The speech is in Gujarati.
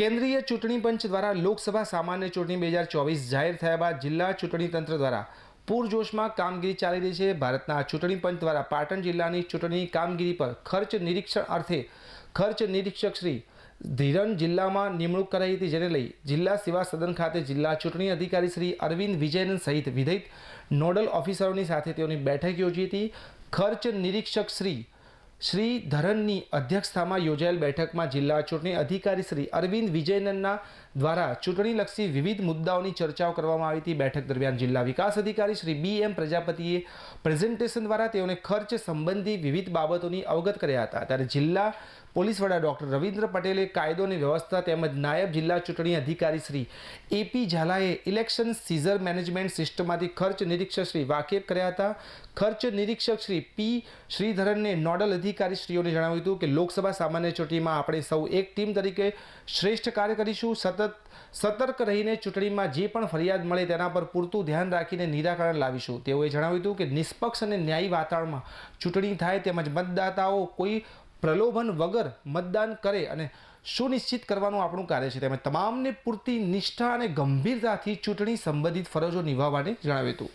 કેન્દ્રીય ચૂંટણી પંચ દ્વારા લોકસભા સામાન્ય ચૂંટણી બે હજાર ચોવીસ જાહેર થયા બાદ જિલ્લા ચૂંટણી તંત્ર દ્વારા પૂરજોશમાં કામગીરી ચાલી રહી છે. ભારતના ચૂંટણી પંચ દ્વારા પાટણ જિલ્લાની ચૂંટણી કામગીરી પર ખર્ચ નિરીક્ષણ અર્થે ખર્ચ નિરીક્ષક શ્રી ધીરન જિલ્લામાં નિમણૂક કરાઈ હતી, જેને લઈ જિલ્લા સેવા સદન ખાતે જિલ્લા ચૂંટણી અધિકારી શ્રી અરવિંદ વિજયન સહિત વિવિધ નોડલ ઓફિસરોની સાથે તેઓની બેઠક યોજી હતી. ખર્ચ નિરીક્ષક શ્રી શ્રી ધરનની અધ્યક્ષતામાં યોજાયેલ બેઠકમાં જિલ્લા ચૂંટણી અધિકારી શ્રી અરવિંદ વિજયનના દ્વારા ચૂંટણીલક્ષી વિવિધ મુદ્દાઓની ચર્ચાઓ કરવામાં આવી હતી. બેઠક દરમિયાન જિલ્લા વિકાસ અધિકારી શ્રી બી એમ પ્રજાપતિએ પ્રેઝન્ટેશન દ્વારા તેઓને ખર્ચ સંબંધી વિવિધ બાબતોની અવગત કર્યા હતા. ત્યારે જિલ્લા પોલીસ વડા ડૉક્ટર રવિન્દ્ર પટેલે કાયદો અને વ્યવસ્થા તેમજ નાયબ જિલ્લા ચૂંટણી અધિકારી શ્રી એપી ઝાલાએ ઇલેક્શન સીઝર મેનેજમેન્ટ સિસ્ટમમાંથી ખર્ચ નિરીક્ષક શ્રી વાકેફ કર્યા હતા. ખર્ચ નિરીક્ષક શ્રી પી શ્રીધરનને નોડલ અધિકારી શ્રીઓને જણાવ્યું હતું કે લોકસભા સામાન્ય ચૂંટણીમાં આપણે સૌ એક ટીમ તરીકે શ્રેષ્ઠ કાર્ય કરીશું. સતત સતર્ક રહીને ચૂંટણીમાં જે પણ ફરિયાદ મળે તેના પર પૂરતું ધ્યાન રાખીને નિરાકરણ લાવીશું. તેઓએ જણાવ્યું હતું કે નિષ્પક્ષ અને ન્યાયી વાતાવરણમાં ચૂંટણી થાય તેમજ મતદાતાઓ કોઈ પ્રલોભન વગર મતદાન કરે અને સુનિશ્ચિત કરવાનું આપણું કાર્ય છે. તેમજ તમામને પૂરતી નિષ્ઠા અને ગંભીરતાથી ચૂંટણી સંબંધિત ફરજો નિભાવવાને જણાવ્યું હતું.